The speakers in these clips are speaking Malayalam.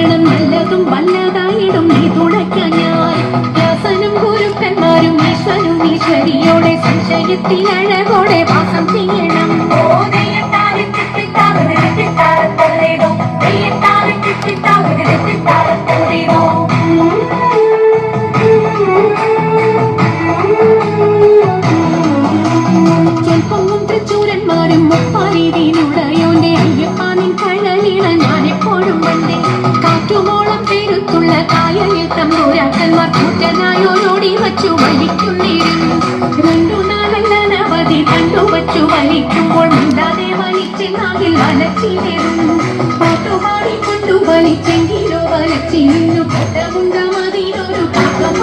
തുണത്തിടും നല്ലതും വല്ലതായിടും. നീ തുണയ്ക്കാൻ ഞാൻ. ദാസനും ഗുരുക്കന്മാരും ഈശ്വരും ഈശ്വരിയോടെ സംശയത്തിൽ അഴകോടെ വാസം ചെയ്യണം. കൂറ്റനായോരോടി വച്ചു വലിക്കുന്നേരും രണ്ടു നാലല്ല നവധി കണ്ടു വച്ചു വലിക്കുമ്പോൾ മിണ്ടാതെ വലിച്ചെന്നാകിൽ വലച്ചിടേറും പാട്ടുപാടിക്കൊണ്ടു വലിച്ചെങ്കിലോ വലിച്ചിരുന്നു പെട്ടമുണ്ട മതിയൊരു കാക്കം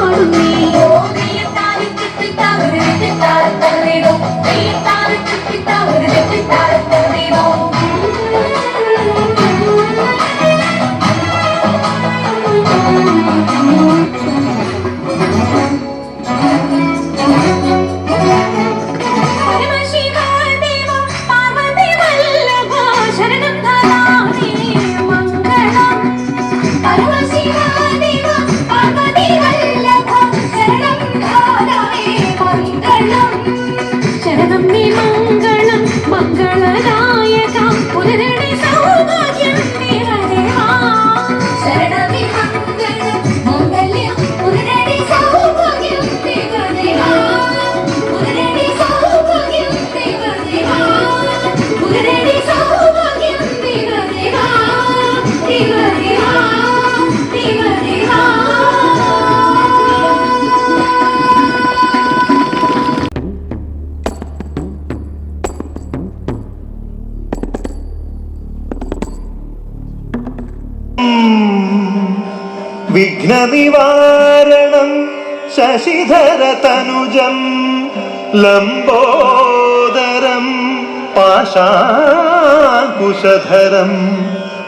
Thank പരമശിവദേവ ശശിധരതനുജം ലംബോദരം പാശാകുശധരം.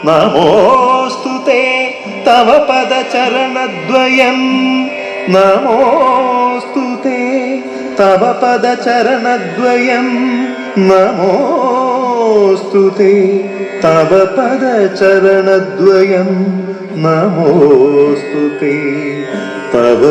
നമോസ്തു തേ തവ പദചരണദ്വയം നമോസ്തു തേ തവ പദചരണദ്വയം നമോസ്തു തേ തവ പദചരണദ്വയം നമോസ്തു തേ. തവ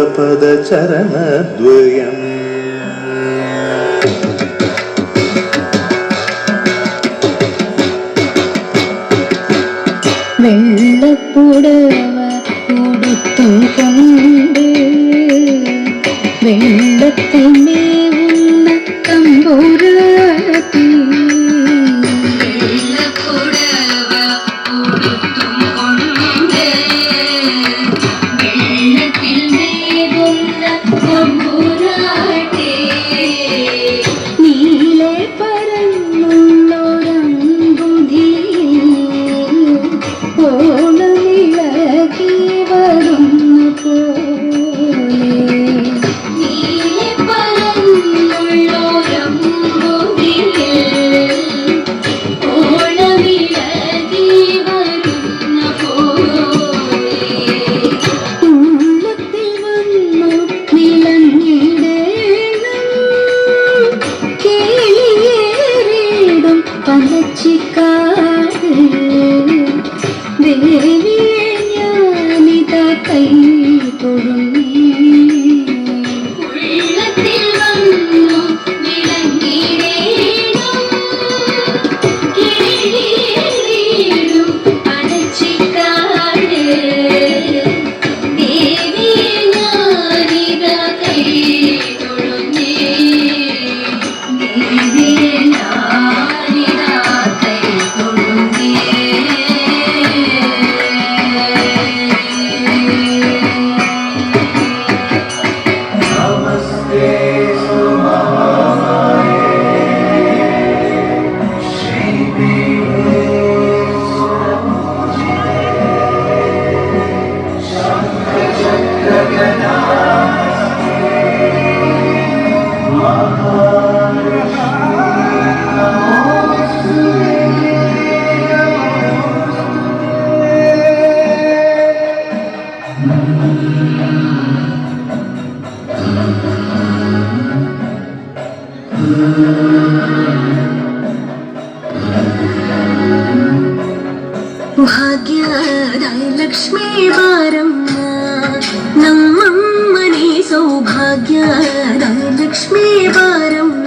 ಸೌಭಾಗ್ಯದ ಲಕ್ಷ್ಮೀ ಬಾರಮ್ಮ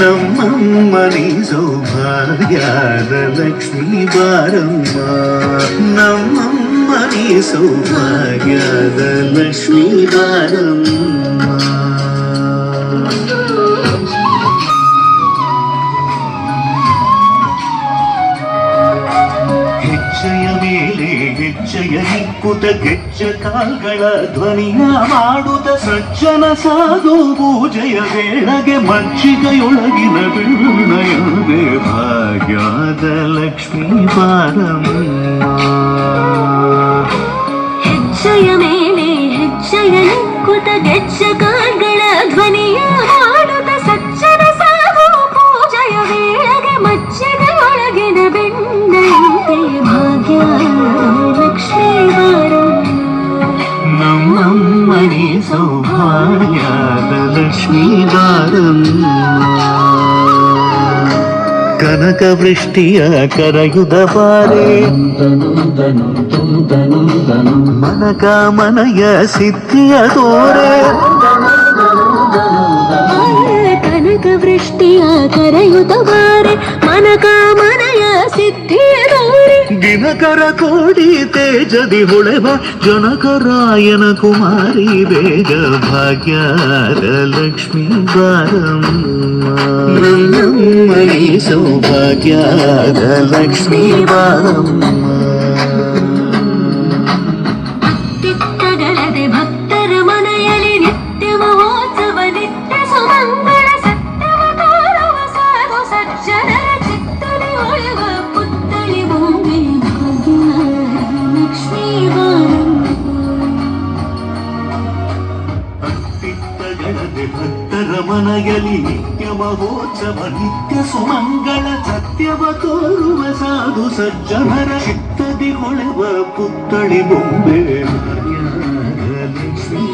ನಮ್ಮಮ್ಮನಿ ಸೌಭಾಗ್ಯದ ಲಕ್ಷ್ಮೀ ಬಾರಮ್ಮ ನಮ್ಮಮ್ಮನಿ ಸೌಭಾಗ್ಯದ ಲಕ್ಷ್ಮೀ ಬಾರಮ್ಮ ಹೆಜ್ಜೆಯ ಮೇಲೆ ಹೆಜ್ಜೆಯ ನಿಕ್ಕುತ ಗೆಜ್ಜ ಕಾಲ್ಗಳ ಧ್ವನಿಯ ಮಾಡುತ್ತ ಸಜ್ಜನ ಸಾಧು ಪೂಜೆಯ ವೇಳೆಗೆ ಮಜ್ಜಿಗೆಯೊಳಗಿನ ಬಿಣ್ಣಯದೆ ಭಾಗ್ಯದ ಲಕ್ಷ್ಮೀ ಬಾರಮ್ಮ ಹೆಜ್ಜೆಯ ಮೇಲೆ ಹೆಜ್ಜೆಯ ಕುತ ಗೆಜ್ಜ ಕನಕ ವೃಷ್ಟಿಯ ಕರಯುದ ಬಾರೆ ಮನಕ ಮನಯ ಸಿದ್ಧಿಯ ತೋರೆ ಕನಕ ವೃಷ್ಟಿಯ ಕರೆಯುತ್ತ ಬಾರೆ ಮನಕ ಮನಯ ಸಿದ್ಧಿಯ ಗೌರಿ ದಿನಕರ ಕೋಡಿ ತೇಜದಿ ಹೊಳೆವ ಜನಕರಾಯನ ಕುಮಾರಿ ಬೇಗ ಭಾಗ್ಯದ ಲಕ್ಷ್ಮೀ ಬಾರಮ್ಮ ನಮ್ಮನಿ ಸೌಭಾಗ್ಯದ ಲಕ್ಷ್ಮೀ ಬಾರಮ್ಮ ಮನೆಯಲ್ಲಿ ನಿತ್ಯ ಮಹೋತ್ಸವ ನಿತ್ಯ ಸುಮಂಗಳ ಸತ್ಯವ ತೋರುವ ಸಾಧು ಸಜ್ಜನರ ಚಿತ್ತದಿ ಹೊಳೆವ ಪುತ್ತಳಿ ಬೊಂಬೆ. ಲಕ್ಷ್ಮೀ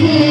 here.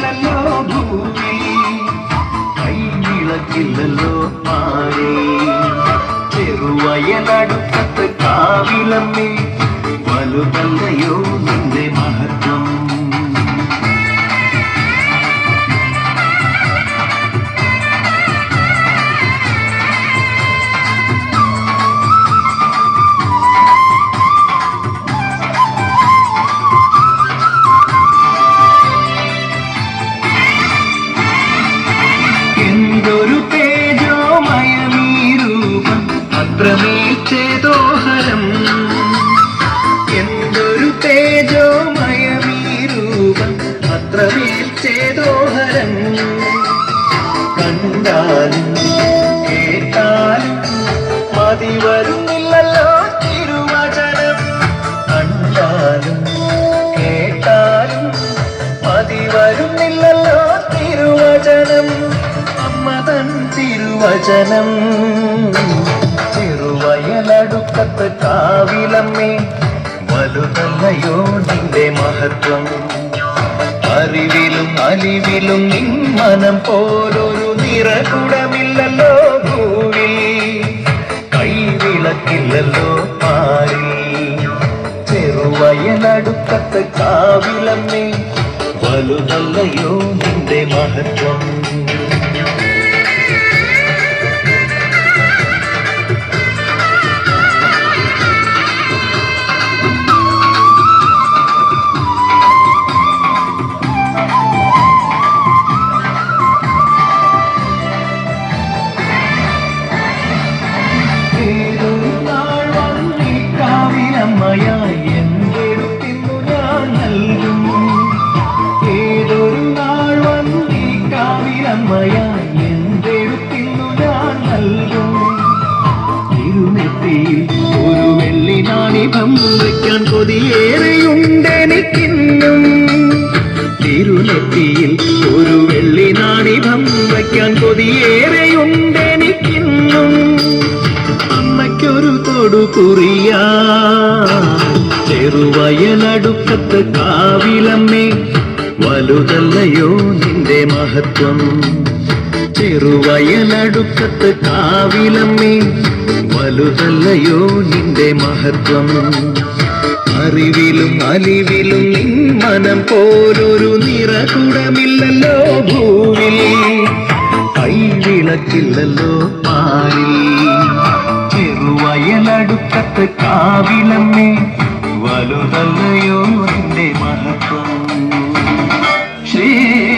നിറകുടമില്ലല്ലോ ഭൂമി കൈവിളക്കില്ലല്ലോ പാരേ ചെറുവയലടുക്കത്ത് കാവിലമ്മേ വലുതല്ലയോ നിന്റെ മഹത്വം എന്തൊരു തിരുവചനം ചെറുവയലടുക്കത്ത് കാവിലമ്മേ വലുതല്ലയോ നിന്റെ മഹത്വം? അറിവിലും അലിവിലും നിൻ മനം പോലൊരു നിറകുടമില്ലല്ലോ ഭൂവിൽ കൈവിളക്കില്ലല്ലോ പാരി ചെറുവയലടുക്കത്ത് കാവിലമ്മേ വലുതല്ലയോ നിന്റെ മഹത്വം? ഒരു വെള്ളി നാണിതം വയ്ക്കാൻ കൊതിയേറെയുണ്ടെനിക്കിന്നും. അമ്മയ്ക്കൊരു തൊടു കുറിയാ ചെറുവയലടുക്കത്ത് കാവിലമ്മേ വലുതല്ലയോ നിന്റെ മഹത്വം? ചെറുവയലടുക്കത്ത് കാവിലമ്മേ വലുതല്ലയോ നിന്റെ മഹത്വം? അറിവിലും അലിവിലും നിൻ മനം പോലൊരു നിറകുടമില്ലല്ലോ ഭൂവിൽ. കൈവിളക്കില്ലല്ലോ പാരി ചെറുവയലടുക്കത്ത് കാവിലമ്മേ വലുതല്ലയോ എന്റെ മഹത്വം? ശ്രീരാമ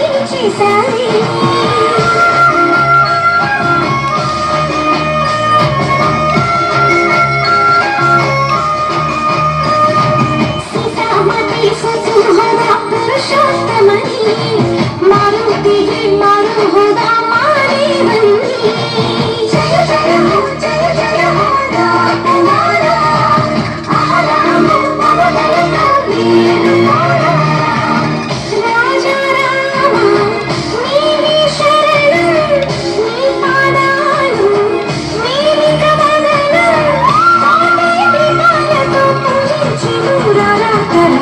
一年之计 Yeah.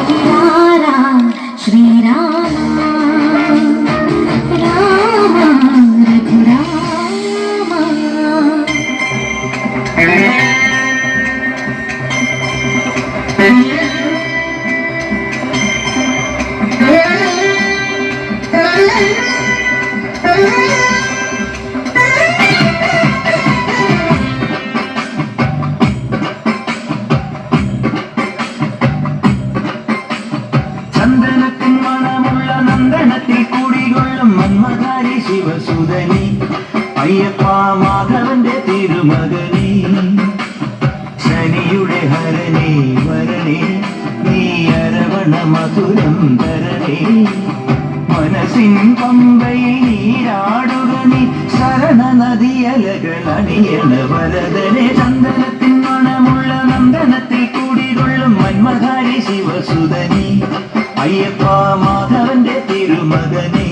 സുന്ദരനേ മനസ്സിൻ പമ്പയിൽ നീരാടുക നീ. ശരണ നദിയലകൾ അണിയണ വരതനെ ചന്ദനത്തിൻ മണമുള്ള നന്ദനത്തിൽ കൂടികൊള്ളും മന്മധാരി ശിവസുധനി. അയ്യപ്പ മാധവന്റെ തിരുമകനേ.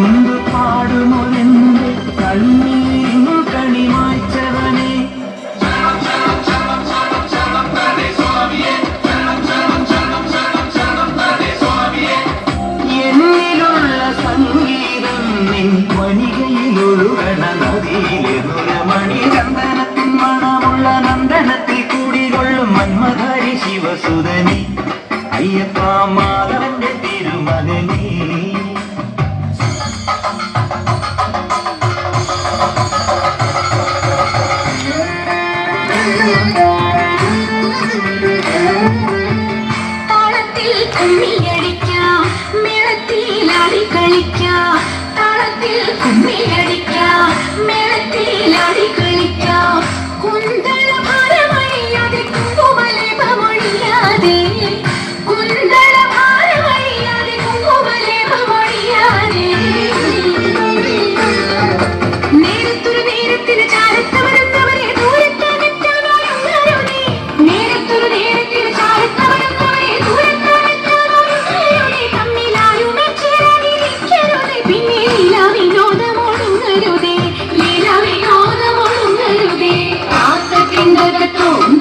கொண்டு பாடுமோ என்று கண்ணு കുമ്മിയടിക്കാം മേളത്തിലാടി കളിക്കാം താളത്തിൽ കുമ്മിയടിക്കാം മേളത്തിലാടി കളിക്കാം. കുന്തം to